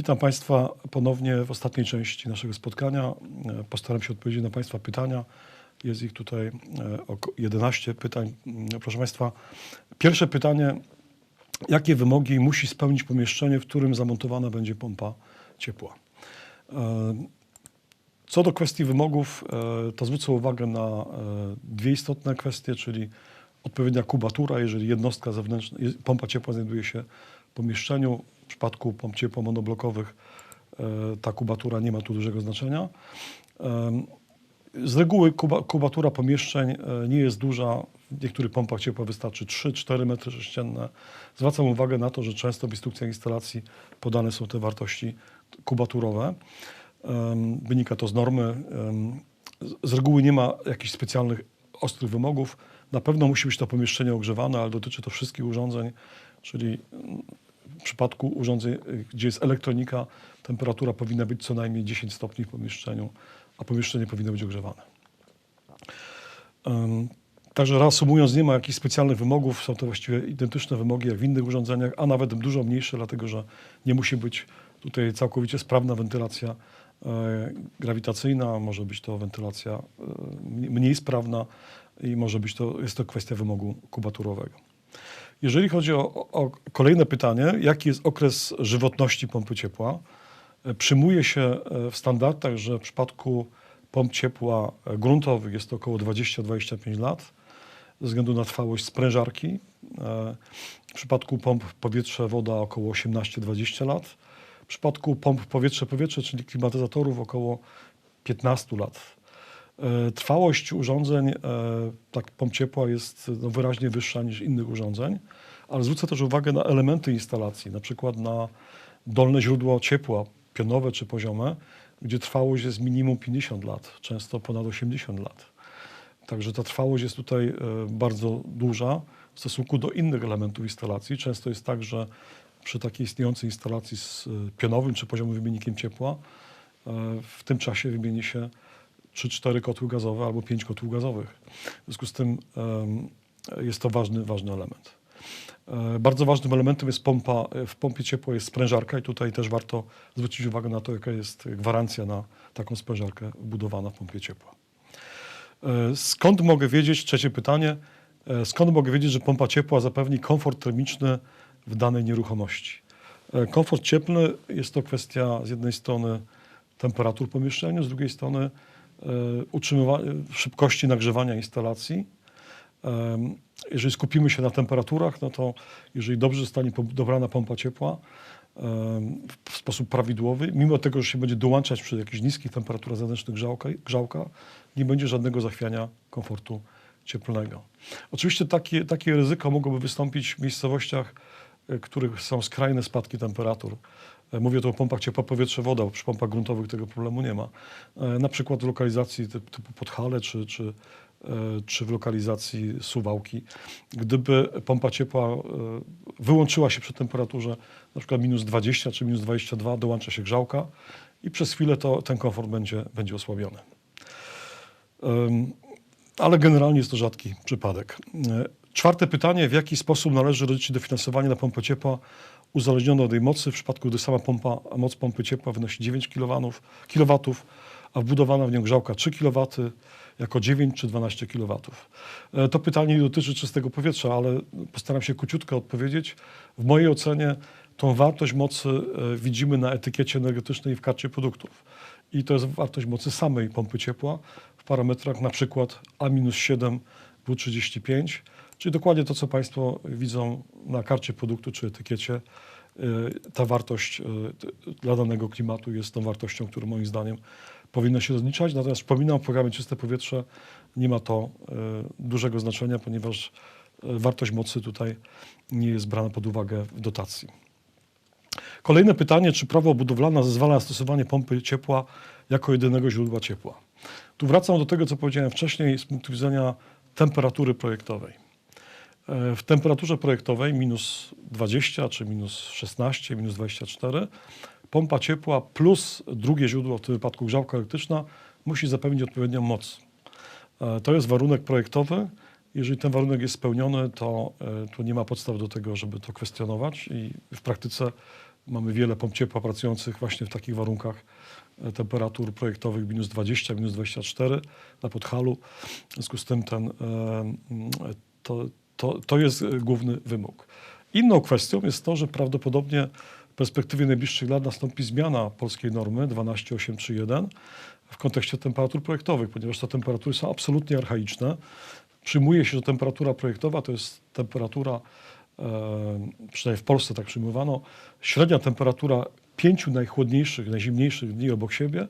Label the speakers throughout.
Speaker 1: Witam Państwa ponownie w ostatniej części naszego spotkania. E, Postaram się odpowiedzieć na Państwa pytania. Jest ich tutaj e, oko- 11 pytań. Mm, Proszę Państwa, pierwsze pytanie. Jakie wymogi musi spełnić pomieszczenie, w którym zamontowana będzie pompa ciepła? E, Co do kwestii wymogów, to zwrócę uwagę na dwie istotne kwestie, czyli odpowiednia kubatura, jeżeli jednostka zewnętrzna, pompa ciepła znajduje się w pomieszczeniu. W przypadku pomp ciepła monoblokowych e, ta kubatura nie ma tu dużego znaczenia. Z reguły kuba, kubatura pomieszczeń e, nie jest duża. W niektórych pompach ciepła wystarczy 3-4 metry sześcienne. Zwracam uwagę na to, że często w instrukcjach instalacji podane są te wartości kubaturowe. Wynika to z normy. Z reguły nie ma jakichś specjalnych ostrych wymogów. Na pewno musi być to pomieszczenie ogrzewane, ale dotyczy to wszystkich urządzeń, czyli mm, w przypadku urządzeń, y, gdzie jest elektronika, temperatura powinna być co najmniej 10 stopni w pomieszczeniu, a pomieszczenie powinno być ogrzewane. Także reasumując, nie ma jakichś specjalnych wymogów, są to właściwie identyczne wymogi jak w innych urządzeniach, a nawet dużo mniejsze, dlatego że nie musi być tutaj całkowicie sprawna wentylacja e, grawitacyjna, może być to wentylacja e, mniej sprawna i może być to, jest to kwestia wymogu kubaturowego. Jeżeli chodzi o, o kolejne pytanie, jaki jest okres żywotności pompy ciepła? E, Przyjmuje się e, w standardach, że w przypadku pomp ciepła gruntowych jest to około 20-25 lat ze względu na trwałość sprężarki. E, W przypadku pomp powietrze-woda około 18-20 lat. W przypadku pomp powietrze-powietrze, czyli klimatyzatorów około 15 lat. E, Trwałość urządzeń, e, tak pomp ciepła jest no, wyraźnie wyższa niż innych urządzeń, ale zwrócę też uwagę na elementy instalacji, na przykład na dolne źródło ciepła, pionowe czy poziome, gdzie trwałość jest minimum 50 lat, często ponad 80 lat. Także ta trwałość jest tutaj e, bardzo duża w stosunku do innych elementów instalacji. Często jest tak, że przy takiej istniejącej instalacji z pionowym czy poziomym wymiennikiem ciepła w tym czasie wymieni się 3-4 kotły gazowe albo 5 kotłów gazowych. W związku z tym jest to ważny, ważny element. E, Bardzo ważnym elementem jest pompa, e, w pompie ciepła jest sprężarka i tutaj też warto zwrócić uwagę na to, jaka jest gwarancja na taką sprężarkę wbudowana w pompie ciepła. E, Skąd mogę wiedzieć, trzecie pytanie, skąd mogę wiedzieć, że pompa ciepła zapewni komfort termiczny w danej nieruchomości? Komfort cieplny jest to kwestia z jednej strony temperatur w pomieszczeniu, z drugiej strony utrzymywania szybkości nagrzewania instalacji. Jeżeli skupimy się na temperaturach, no to jeżeli dobrze zostanie dobrana pompa ciepła w sposób prawidłowy, mimo tego, że się będzie dołączać przy jakichś niskich temperaturach zewnętrznych grzałka, grzałka nie będzie żadnego zachwiania komfortu cieplnego. Oczywiście takie, takie ryzyko mogłoby wystąpić w miejscowościach, e, których są skrajne spadki temperatur. Mówię tu o pompach ciepła powietrze woda, bo przy pompach gruntowych tego problemu nie ma. E, Na przykład w lokalizacji typ- typu Podhale czy, czy, e, czy w lokalizacji Suwałki. Gdyby pompa ciepła e, wyłączyła się przy temperaturze na przykład minus 20 czy minus 22, dołącza się grzałka i przez chwilę to, ten komfort będzie, będzie osłabiony. Ale generalnie jest to rzadki przypadek. Czwarte pytanie, w jaki sposób należy rozliczyć dofinansowanie na pompę ciepła uzależnione od jej mocy, w przypadku gdy sama pompa, moc pompy ciepła wynosi 9 kW, kilowatów, a wbudowana w nią grzałka 3 kW, jako 9 czy 12 kW. E, To pytanie nie dotyczy czystego powietrza, ale postaram się króciutko odpowiedzieć. W mojej ocenie tą wartość mocy e, widzimy na etykiecie energetycznej w karcie produktów. I to jest wartość mocy samej pompy ciepła w parametrach na przykład A-7 W35, czyli dokładnie to, co Państwo widzą na karcie produktu czy etykiecie. Y, Ta wartość y, dla danego klimatu jest tą wartością, którą moim zdaniem powinno się rozliczać. Natomiast przypominam, w programie Czyste Powietrze nie ma to y, dużego znaczenia, ponieważ wartość mocy tutaj nie jest brana pod uwagę w dotacji. Kolejne pytanie, czy prawo budowlane zezwala na stosowanie pompy ciepła jako jedynego źródła ciepła? Tu wracam do tego, co powiedziałem wcześniej z punktu widzenia temperatury projektowej. E, W temperaturze projektowej minus 20 czy minus 16, minus 24 pompa ciepła plus drugie źródło, w tym wypadku grzałka elektryczna, musi zapewnić odpowiednią moc. E, To jest warunek projektowy. Jeżeli ten warunek jest spełniony, to, e, to nie ma podstaw do tego, żeby to kwestionować i w praktyce Mamy wiele pomp ciepła pracujących właśnie w takich warunkach temperatur projektowych minus 20, minus 24 na Podhalu. W związku z tym ten, to, to, to jest e, główny wymóg. Inną kwestią jest to, że prawdopodobnie w perspektywie najbliższych lat nastąpi zmiana polskiej normy 12831 w kontekście temperatur projektowych, ponieważ te temperatury są absolutnie archaiczne. Przyjmuje się, że temperatura projektowa to jest temperatura, e, przynajmniej w Polsce tak przyjmowano, średnia temperatura pięciu najchłodniejszych, najzimniejszych dni obok siebie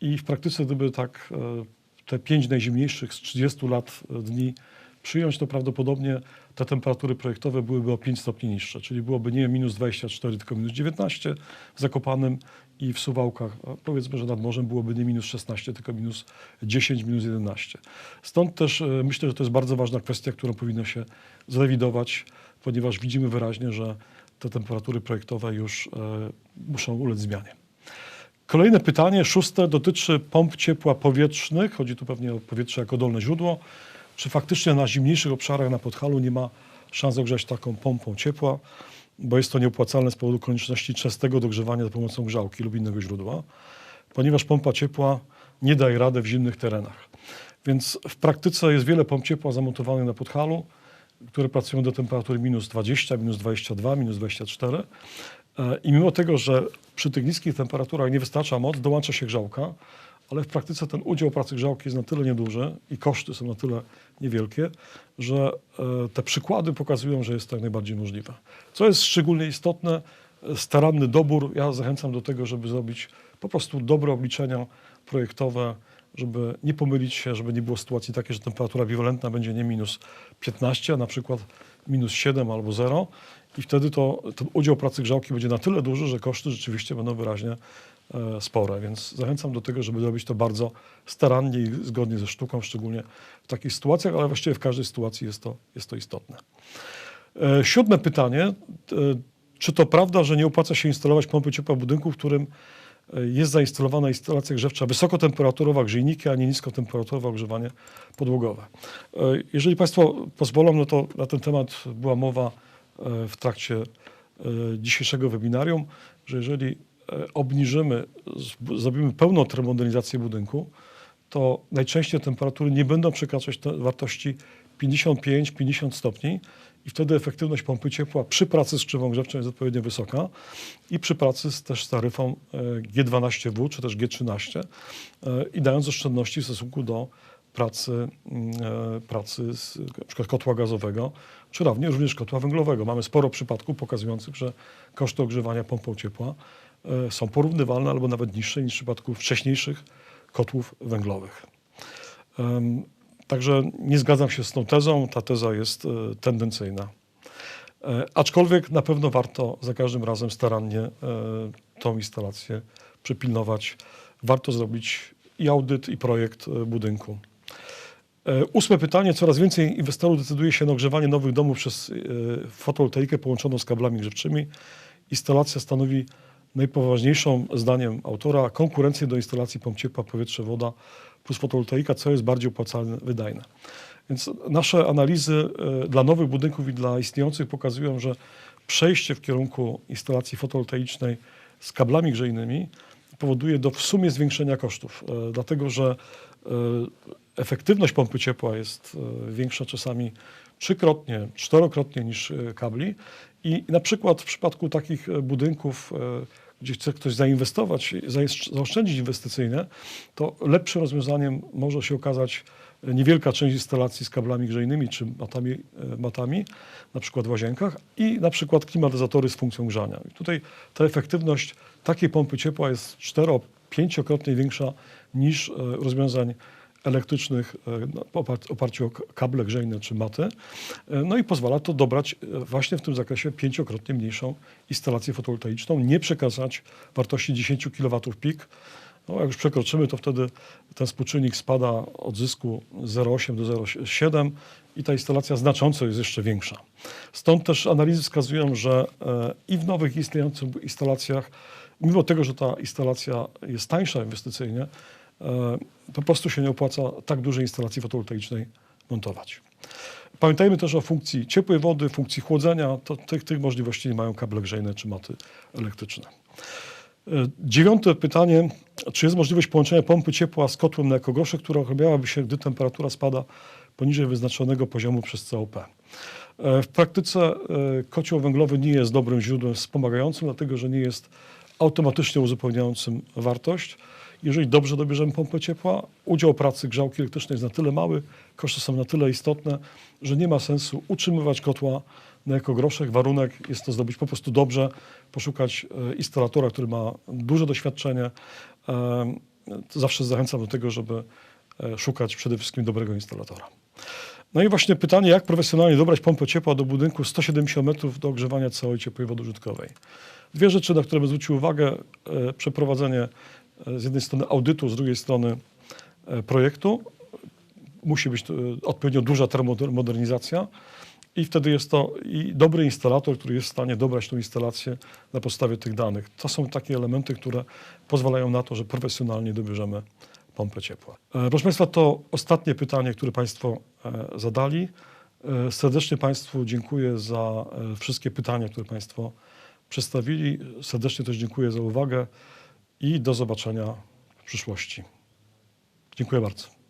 Speaker 1: i w praktyce gdyby tak e, te pięć najzimniejszych z 30 lat e, dni przyjąć, to prawdopodobnie te temperatury projektowe byłyby o 5 stopni niższe, czyli byłoby nie minus 24, tylko minus 19 w Zakopanem i w Suwałkach, powiedzmy, że nad morzem byłoby nie minus 16, tylko minus 10, minus 11. Stąd też e, myślę, że to jest bardzo ważna kwestia, którą powinno się zrewidować, ponieważ widzimy wyraźnie, że te temperatury projektowe już e, muszą ulec zmianie. Kolejne pytanie, szóste, dotyczy pomp ciepła powietrznych. Chodzi tu pewnie o powietrze jako dolne źródło. Czy faktycznie na zimniejszych obszarach na Podhalu nie ma szans ogrzać taką pompą ciepła, bo jest to nieopłacalne z powodu konieczności częstego dogrzewania za pomocą grzałki lub innego źródła, ponieważ pompa ciepła nie daje rady w zimnych terenach. Więc w praktyce jest wiele pomp ciepła zamontowanych na Podhalu, które pracują do temperatury minus 20, minus 22, minus 24. E, I mimo tego, że przy tych niskich temperaturach nie wystarcza moc, dołącza się grzałka, ale w praktyce ten udział pracy grzałki jest na tyle nieduży i koszty są na tyle niewielkie, że e, te przykłady pokazują, że jest to jak najbardziej możliwe. Co jest szczególnie istotne, e, staranny dobór. Ja zachęcam do tego, żeby zrobić po prostu dobre obliczenia projektowe, żeby nie pomylić się, żeby nie było sytuacji takiej, że temperatura biwalentna będzie nie minus 15, a na przykład minus 7 albo 0 i wtedy to, ten udział pracy grzałki będzie na tyle duży, że koszty rzeczywiście będą wyraźnie spore. Więc zachęcam do tego, żeby robić to bardzo starannie i zgodnie ze sztuką, szczególnie w takich sytuacjach, ale właściwie w każdej sytuacji jest to, jest to istotne. E, siódme pytanie. E, czy to prawda, że nie opłaca się instalować pompy ciepła w budynku, w którym e, jest zainstalowana instalacja grzewcza wysokotemperaturowa, grzejniki, a nie niskotemperaturowe ogrzewanie podłogowe? E, Jeżeli Państwo pozwolą, no to na ten temat była mowa e, w trakcie e, dzisiejszego webinarium, że jeżeli e, obniżymy, z- zrobimy pełną termomodernizację budynku, to najczęściej temperatury nie będą przekraczać wartości 55-50 stopni i wtedy efektywność pompy ciepła przy pracy z krzywą grzewczą jest odpowiednio wysoka i przy pracy z, też z taryfą e, G12W czy też G13 e, i dając oszczędności w stosunku do pracy, mm, e, pracy z przykład kotła gazowego, czy również, kotła węglowego. Mamy sporo przypadków pokazujących, że koszty ogrzewania pompą ciepła e, są porównywalne albo nawet niższe niż w przypadku wcześniejszych kotłów węglowych. Także nie zgadzam się z tą tezą. Ta teza jest e, tendencyjna. E, Aczkolwiek na pewno warto za każdym razem starannie e, tą instalację przypilnować. Warto zrobić i audyt, i projekt e, budynku. E, Ósme pytanie. Coraz więcej inwestorów decyduje się na ogrzewanie nowych domów przez e, fotowoltaikę połączoną z kablami grzewczymi. Instalacja stanowi najpoważniejszą, zdaniem autora, konkurencję do instalacji pomp ciepła, powietrze, woda plus fotowoltaika, co jest bardziej opłacalne, wydajne. Więc nasze analizy e, dla nowych budynków i dla istniejących pokazują, że przejście w kierunku instalacji fotowoltaicznej z kablami grzejnymi powoduje do w sumie zwiększenia kosztów, e, dlatego że e, efektywność pompy ciepła jest większa czasami trzykrotnie, czterokrotnie niż e, kabli i na przykład w przypadku takich e, budynków, e, gdzie chce ktoś zainwestować, zaoszczędzić inwestycyjne, to lepszym rozwiązaniem może się okazać niewielka część instalacji z kablami grzejnymi czy matami, matami na przykład w łazienkach i na przykład klimatyzatory z funkcją grzania. I tutaj ta efektywność takiej pompy ciepła jest cztero, pięciokrotnie większa niż rozwiązań elektrycznych e, na opar- oparciu o kable grzejne czy maty. E, No i pozwala to dobrać e, właśnie w tym zakresie pięciokrotnie mniejszą instalację fotowoltaiczną, nie przekraczać wartości 10 kW pik. No, jak już przekroczymy, to wtedy ten współczynnik spada od zysku 0,8 do 0,7 i ta instalacja znacząco jest jeszcze większa. Stąd też analizy wskazują, że i w nowych istniejących instalacjach, mimo tego, że ta instalacja jest tańsza inwestycyjnie, po prostu się nie opłaca tak dużej instalacji fotowoltaicznej montować. Pamiętajmy też o funkcji ciepłej wody, funkcji chłodzenia. To, tych, tych możliwości nie mają kable grzejne czy maty elektryczne. E, Dziewiąte pytanie. Czy jest możliwość połączenia pompy ciepła z kotłem na ekogrosze, która uruchamiałaby się, gdy temperatura spada poniżej wyznaczonego poziomu przez COP? E, W praktyce e, kocioł węglowy nie jest dobrym źródłem wspomagającym, dlatego że nie jest automatycznie uzupełniającym wartość. Jeżeli dobrze dobierzemy pompę ciepła, udział pracy grzałki elektrycznej jest na tyle mały, koszty są na tyle istotne, że nie ma sensu utrzymywać kotła na ekogroszek. Warunek jest to zrobić po prostu dobrze, poszukać e, instalatora, który ma duże doświadczenie. E, Zawsze zachęcam do tego, żeby e, szukać przede wszystkim dobrego instalatora. No i właśnie pytanie, jak profesjonalnie dobrać pompę ciepła do budynku 170 metrów do ogrzewania całej ciepłej wody użytkowej. Dwie rzeczy, na które bym zwrócił uwagę. Przeprowadzenie z jednej strony audytu, z drugiej strony e, projektu. Musi być e, odpowiednio duża termomodernizacja i wtedy jest to i dobry instalator, który jest w stanie dobrać tą instalację na podstawie tych danych. To są takie elementy, które pozwalają na to, że profesjonalnie dobierzemy pompę ciepła. E, Proszę Państwa, to ostatnie pytanie, które Państwo e, zadali. E, Serdecznie Państwu dziękuję za e, wszystkie pytania, które Państwo przedstawili. Serdecznie też dziękuję za uwagę i do zobaczenia w przyszłości. Dziękuję bardzo.